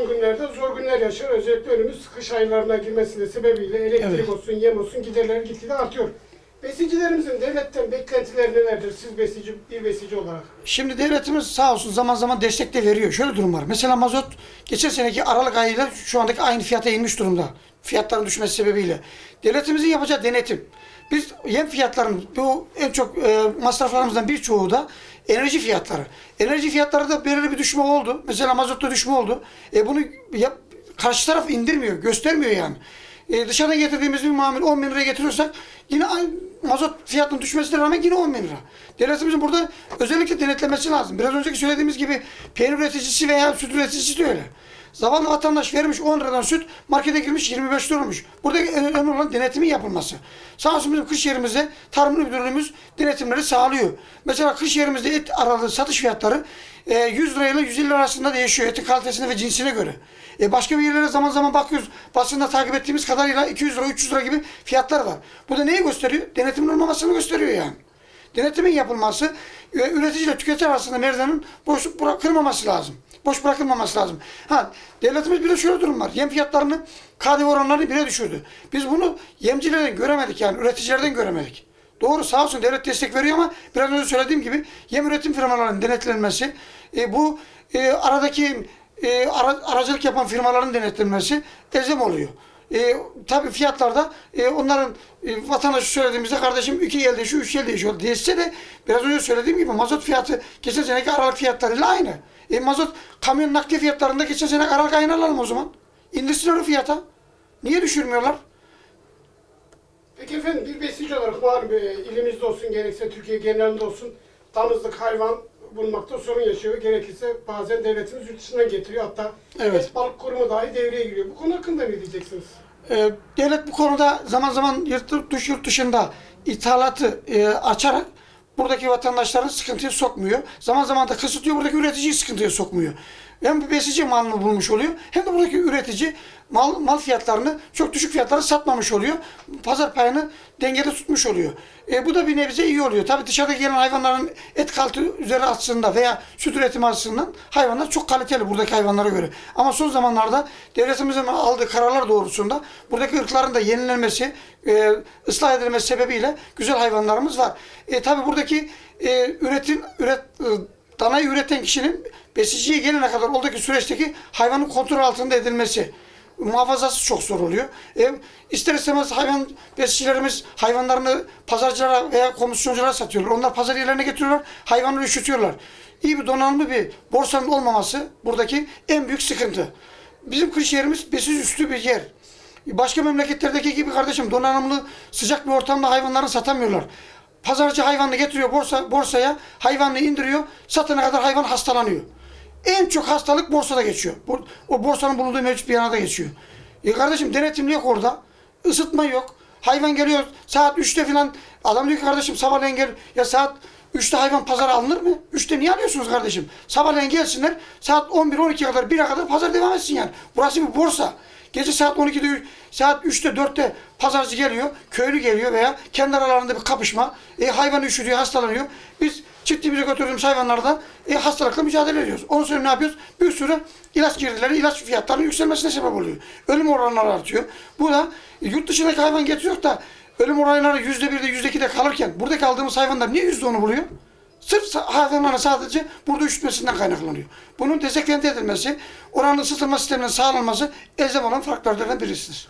son günlerde zor günler yaşıyor. Özellikle önümüz kış aylarına girmesi de sebebiyle elektrik Evet. olsun, yem olsun giderleri gitgide artıyor. Besicilerimizin devletten beklentileri nelerdir siz besici, bir besici olarak? Şimdi devletimiz sağ olsun zaman zaman destek de veriyor. Şöyle durum var. Mesela mazot geçen seneki Aralık ayıyla şu andaki aynı fiyata inmiş durumda. Fiyatların düşmesi sebebiyle. Devletimizin yapacağı denetim. Biz yem fiyatlarının bu en çok e, masraflarımızdan birçoğu da enerji fiyatları. Enerji fiyatları da belirli bir düşme oldu. Mesela mazotta düşme oldu. E bunu yap, karşı taraf indirmiyor, göstermiyor yani. E, dışarıdan getirdiğimiz bir mamul 10 bin liraya getiriyorsak yine mazot fiyatının düşmesine rağmen yine 10 bin lira. Devletimizin burada özellikle denetlemesi lazım. Biraz önceki söylediğimiz gibi peynir üreticisi veya süt üreticisi de öyle. Zavallı vatandaş vermiş 10 liradan süt, markete girmiş 25 lira olmuş. Burada önemli olan denetimin yapılması. Sağ olsun bizim kış yerimizde Tarım Müdürlüğümüz denetimleri sağlıyor. Mesela kış yerimizde et aralığı satış fiyatları e, 100 lirayla 150 lira arasında değişiyor etin kalitesine ve cinsine göre. E başka bir yerlere zaman zaman bakıyoruz. Basında takip ettiğimiz kadarıyla 200 lira, 300 lira gibi fiyatlar var. Bu da neyi gösteriyor? Denetimin olmamasını gösteriyor yani. Denetimin yapılması ve üretici ile tüketici arasında merdivenin boş bırakılmaması lazım. Boş bırakılmaması lazım. Ha, devletimiz bir de şöyle durum var. Yem fiyatlarını KDV oranlarını bire düşürdü. Biz bunu yemcilerden göremedik yani üreticilerden göremedik. Doğru sağ olsun devlet destek veriyor ama biraz önce söylediğim gibi yem üretim firmalarının denetlenmesi, e, bu e, aradaki e, ara- aracılık yapan firmaların denetlenmesi elzem oluyor. E, tabii fiyatlarda e, onların e, vatandaşı söylediğimizde kardeşim iki yıl değişiyor, üç yıl değişiyor diyese de biraz önce söylediğim gibi mazot fiyatı geçen seneki aralık fiyatlarıyla aynı. E, mazot kamyon nakliye fiyatlarında geçen sene aralık ayını alalım o zaman. İndirsinler o fiyata. Niye düşürmüyorlar? Peki efendim bir besici olarak malum e, ilimizde olsun gerekse Türkiye genelinde olsun damızlık hayvan bulmakta sorun yaşıyor. Gerekirse bazen devletimiz yurt dışından getiriyor. Hatta Evet. et balık kurumu dahi devreye giriyor. Bu konu hakkında ne diyeceksiniz? Ee, devlet bu konuda zaman zaman yurt, dış, yurt dışında ithalatı e, açarak buradaki vatandaşların sıkıntıya sokmuyor. Zaman zaman da kısıtlıyor, buradaki üreticiyi sıkıntıya sokmuyor. Hem besici malını bulmuş oluyor, hem de buradaki üretici mal, mal fiyatlarını çok düşük fiyatlara satmamış oluyor. Pazar payını dengede tutmuş oluyor. E, bu da bir nebze iyi oluyor. Tabii dışarıda gelen hayvanların et kalite üzeri açısından veya süt üretimi açısından hayvanlar çok kaliteli buradaki hayvanlara göre. Ama son zamanlarda devletimizin aldığı kararlar doğrultusunda buradaki ırkların da yenilenmesi, e, ıslah edilmesi sebebiyle güzel hayvanlarımız var. E, tabii buradaki e, üretim, üret, e, danayı üreten kişinin besiciye gelene kadar oradaki süreçteki hayvanın kontrol altında edilmesi muhafazası çok zor oluyor. E, ister istemez hayvan besicilerimiz hayvanlarını pazarcılara veya komisyonculara satıyorlar. Onlar pazar yerlerine getiriyorlar, hayvanları üşütüyorlar. İyi bir donanımlı bir borsanın olmaması buradaki en büyük sıkıntı. Bizim kış yerimiz besiz üstü bir yer. Başka memleketlerdeki gibi kardeşim donanımlı sıcak bir ortamda hayvanları satamıyorlar. Pazarcı hayvanını getiriyor borsa, borsaya, hayvanını indiriyor, satana kadar hayvan hastalanıyor. En çok hastalık borsada geçiyor. O borsanın bulunduğu mevcut bir yanada geçiyor. E kardeşim denetimli yok orada. Isıtma yok. Hayvan geliyor saat 3'te falan. Adam diyor ki kardeşim sabahleyin gel. Ya saat 3'te hayvan pazara alınır mı? 3'te niye alıyorsunuz kardeşim? Sabahleyin gelsinler. Saat 11-12'ye kadar 1'e kadar pazar devam etsin yani. Burası bir borsa. Gece saat 12'de, saat 3'te 4'te pazarcı geliyor, köylü geliyor veya kendi aralarında bir kapışma. E, hayvan üşütüyor, hastalanıyor. Biz çiftliğimize götürdüğümüz hayvanlardan e, hastalıkla mücadele ediyoruz. Onun sonra ne yapıyoruz? Bir sürü ilaç girdileri, ilaç fiyatlarının yükselmesine sebep oluyor. Ölüm oranları artıyor. Bu da yurt dışındaki hayvan getiriyor da ölüm oranları yüzde birde, yüzde ikide kalırken buradaki aldığımız hayvanlar niye yüzde onu buluyor? Sırf hayvanların sadece burada üşütmesinden kaynaklanıyor. Bunun desekente edilmesi, oranın ısıtılma sisteminin sağlanması elzem olan farklardan birisidir.